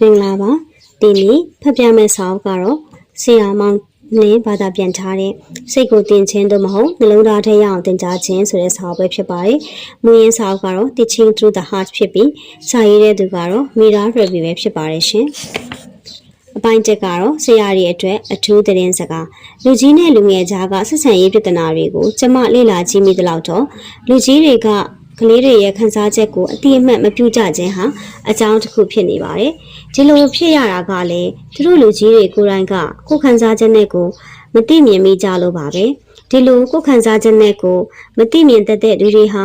မင်္ဂလာပါဒီနေ့ဖတ်ပြမယ့်စာအုပ်ကတော့ဆရာမောင်နင်းဘာသာပြန်ထားတဲ့စိတ်ကိုတင်ခြင်းတို့မဟုတ်နှလုံးသားထဲရအောင်တင်ကြားခြင်းဆိုတဲ့စာအုပ်ပဲဖြစ်ပါတယ်မူရင်းစာအုပ်ကတော့ Teaching Through the Heart ဖြစ်ပြီးစာရေးတဲ့သူကတော့ Mira Review ပဲဖြစ်ပါတယ်ရှင်အပိုင်းတက်ကတော့ဆရာကြီးအတွက်အထူးသတင်းစကားလူကြီးနဲ့လူငယ်ကြားကဆက်ဆံရေးပြဿနာတွေကိုကျမလေ့လာကြည့်မိသလောက်တော့လူကြီးတွေက ကလေးတွေရဲ့ခံစားချက်ကိုအတိအမှတ်မပြုကြခြင်းဟာအကြောင်းတစ်ခုဖြစ်နေပါတယ်။ဒီလိုဖြစ်ရတာကလည်းသူတို့လူကြီးတွေကိုယ်တိုင်ကကိုယ်ခံစားချက်နဲ့ကို မသိမြင်မိကြလို့ပါပဲ။ဒီလိုကိုယ်ခံစားချက်နဲ့ကိုမသိမြင်တတ်တဲ့လူတွေဟာ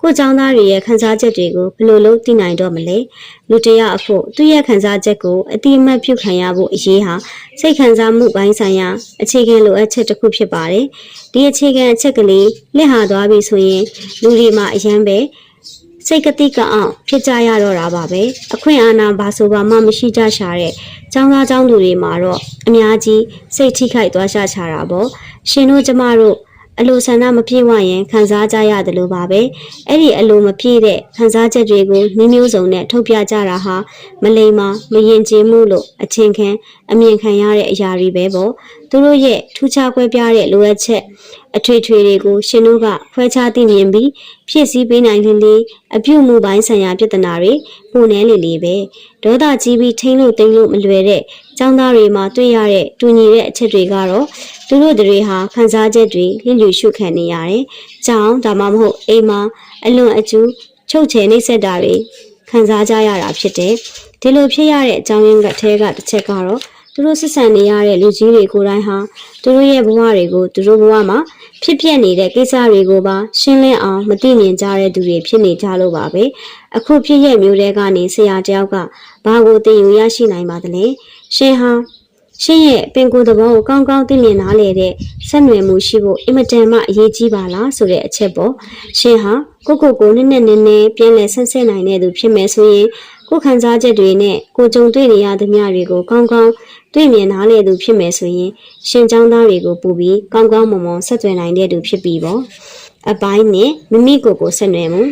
ကိုယ်ចောင်းသားတွေရဲ့ခံစားချက်တွေကိုဘယ်လိုလုပ်သိနိုင်တော့မလဲ။လူတစ်ယောက်အဖို့သူ့ရဲ့ခံစားချက်ကိုအတိအမှတ်ပြုခံရဖို့အရေးဟာစိတ်ခံစားမှုပိုင်းဆိုင်ရာအခြေခံလိုအပ်ချက်တစ်ခုဖြစ်ပါတယ်။ဒီအခြေခံအချက်ကလေးလက်ဟာသွားပြီဆိုရင်လူတွေမှာအရန်ပဲ စိတ်ကတိကအောင်ဖြစ်ကြရတော့တာပါပဲအခွင့်အာဏာဘာဆိုဘာမှမရှိကြရှာတဲ့ចောင်းသားចောင်းသူတွေမှာတော့အများကြီးစိတ်ထိခိုက်သွားရှာချတာပေါ့ရှင်တို့ကျမတို့ အလိုဆန္ဒမပြည့်ဝရင်ခံစားကြရတယ်လို့ပါပဲအဲ့ဒီအလိုမပြည့်တဲ့ခံစားချက်တွေကိုနှင်းမျိုးစုံနဲ့ထုတ်ပြကြတာဟာမလိမ္မာမရင်ကျင်မှုလို့အချင်းခံအမြင်ခံရတဲ့အရာတွေပဲပေါ့သူတို့ရဲ့ထူးခြားကွဲပြားတဲ့လိုအပ်ချက်အထွေထွေတွေကိုရှင်တို့ကခွဲခြားသိမြင်ပြီးဖြည့်ဆည်းပေးနိုင်လေးလေးအပြုမှုပိုင်းဆိုင်ရာပြဿနာတွေပုံနှဲလေးလေးပဲဒေါသကြီးပြီးထိမ့်လို့တိမ့်လို့မလွယ်တဲ့ចောင်းသားတွေမှာတွေ့ရတဲ့တူညီတဲ့အချက်တွေကတော့ သူတို့တွေဟာခံစားချက်တွေလျှလျူရှုခံနေရတယ်။ကြောင်းဒါမှမဟုတ်အိမ်မှာအလွန်အကျူးချုပ်ချယ်နှိပ်စက်တာတွေခံစားကြရတာဖြစ်တယ်။ဒီလိုဖြစ်ရတဲ့အကြောင်းရင်းကထဲကတစ်ချက်ကတော့သူတို့ဆက်ဆံနေရတဲ့လူကြီးတွေကိုယ်တိုင်ဟာသူတို့ရဲ့ဘဝတွေကိုသူတို့ဘဝမှာဖြစ်ပျက်နေတဲ့ကိစ္စတွေကိုပါရှင်းလင်းအောင်မသိမြင်ကြတဲ့သူတွေဖြစ်နေကြလို့ပါပဲအခုဖြစ်ရဲ့မျိုးတွေကနေဆရာတယောက်ကဘာကိုသိယူရရှိနိုင်ပါသလဲရှင်ဟာ ရှင်ရဲ့ပင်ကိုယ်သဘောကိုကောင်းကောင်းသိမြင်နားလည်တဲ့ဆက်နွယ်မှုရှိဖို့အင်မတန်မှအရေးကြီးပါလားဆိုတဲ့အချက်ပေါ့ရှင်ဟာကိုကိုကိုနည်းနည်းနည်းနည်းပြန်လည်ဆန်းစစ်နိုင်တဲ့သူဖြစ်မယ်ဆိုရင်ကိုယ်ခံစားချက်တွေနဲ့ကိုကြုံတွေ့နေရသမျှတွေကိုကောင်းကောင်းတွေ့မြင်နားလည်သူဖြစ်မယ်ဆိုရင်ရှင်ចောင်းသားတွေကိုပူပြီးကောင်းကောင်းမွန်မွန်ဆက်သွယ်နိုင်တဲ့သူဖြစ်ပြီးပေါ့အပိုင်းနဲ့မိမိကိုယ်ကိုဆက်နွယ်မှု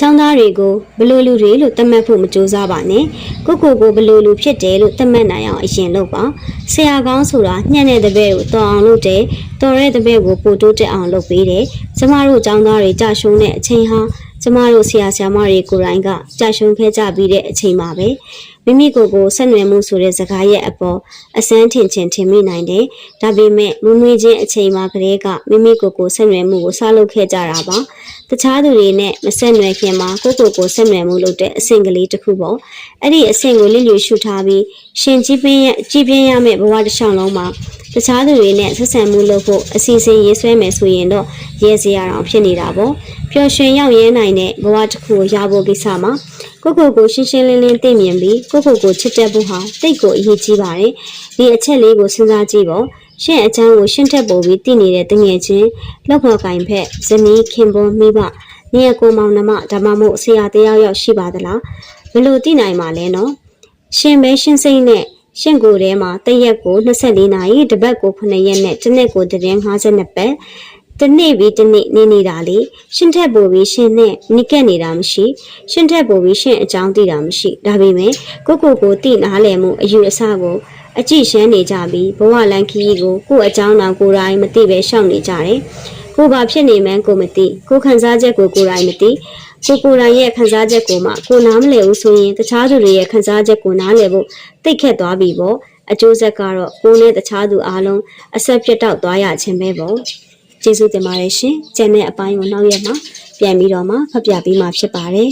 ចောင်းသားတွေကိုဘလို့လူတွေလို့သတ်မှတ်ဖို့မကြိုးစားပါနဲ့ကိုကိုကိုဘလို့လူဖြစ်တယ်လို့သတ်မှတ်နိုင်အောင်အရင်လုပ်ပါဆရာကောင်းဆိုတာညံ့တဲ့တပည့်ကိုတော်အောင်လုပ်တယ်တော်တဲ့တပည့်ကိုပို့တိုးတက်အောင်လုပ်ပေးတယ်ကျမတို့ចောင်းသားတွေကြာရှုံးတဲ့အချိန်ဟာကျမတို့ဆရာဆရာမတွေကိုယ်တိုင်ကကြာရှုံးခဲ့ကြပြီးတဲ့အချိန်ပါပဲ မိမိကိုယ်ကိုဆက်နွယ်မှုဆိုတဲ့စကားရဲ့အပေါ်အစမ်းထင်ချင်ထင်မိနိုင်တယ်ဒါပေမဲ့မွေးမွေးချင်းအချိန်မှာကလေးကမိမိကိုယ်ကိုဆက်နွယ်မှုကိုစလုပ်ခဲ့ကြတာပါတခြားသူတွေနဲ့မဆက်နွယ်ခင်မှာကိုယ့်ကိုယ်ကိုဆက်နွယ်မှုလုပ်တဲ့အဆင့်ကလေးတစ်ခုပေါ့အဲ့ဒီအဆင့်ကိုလစ်လျူရှုထားပြီးရှင်ကြည်ပင်းရကြည်ပင်းရမယ့်ဘဝတစ်လျှောက်လုံးမှာ တခြားသူတွေနဲ့ဆက်ဆံမှုလုပ်ဖို့အစီအစဉ်ရေးဆွဲမယ်ဆိုရင်တော့ရဲစရာအောင်ဖြစ်နေတာပေါ့ပျော်ရွှင်ရောက်ရဲနိုင်တဲ့ဘဝတစ်ခုကိုရဖို့ကိစ္စမှာကိုကိုကိုရှင်းရှင်းလင်းလင်းသိမြင်ပြီးကိုကိုကိုချစ်တဲ့ဖို့ဟာတိတ်ကိုအရေးကြီးပါတယ်ဒီအချက်လေးကိုစဉ်းစားကြည့်ပေါ့ရှင့်အချမ်းကိုရှင်းထက်ပို့ပြီးတည်နေတဲ့တငယ်ချင်းလောက်ဖော်ကင်ဖက်ဇနီးခင်ပွန်းမိဘနေရကိုမောင်နှမဒါမှမဟုတ်ဆရာတယောက်ယောက်ရှိပါသလားဘယ်လိုသိနိုင်မှာလဲနော်ရှင်ပဲရှင်းစိမ့်နဲ့ ရှင့်ကိုယ်ထဲမှာတရက်ကို24နာရီတပတ်ကို9ရက်နဲ့တစ်နေ့ကိုတရင်52ပတ်တနေ့ပြီးတနေ့နေနေတာလေရှင်းထက်ပိုပြီးရှင်းနဲ့နိကက်နေတာမရှိရှင်းထက်ပိုပြီးရှင်းအကြောင်းသိတာမရှိဒါပေမဲ့ကိုကိုကိုသိနားလည်မှုအယူအဆကိုအကြည့်ရှမ်းနေကြပြီးဘဝလန်ခီးကိုကို့အကြောင်းတော်ကိုယ်တိုင်မသိပဲရှောက်နေကြတယ်ကိုဘာဖြစ်နေမှန်းကိုမသိကိုခံစားချက်ကိုကိုယ်တိုင်မသိ ကိုကိုယ်တိုင်ရဲ့ခံစားချက်ကိုမှကိုနားမလည်ဘူးဆိုရင်တခြားသူတွေရဲ့ခံစားချက်ကိုနားလည်ဖို့တိတ်ခက်သွားပြီပေါ့အကျိုးဆက်ကတော့ကိုနဲ့တခြားသူအားလုံးအဆက်ပြတ်တောက်သွားရခြင်းပဲပေါ့ကျေးဇူးတင်ပါတယ်ရှင်ကျန်တဲ့အပိုင်းကိုနောက်ရက်မှာပြန်ပြီးတော့မှဖတ်ပြပေးမှာဖြစ်ပါတယ်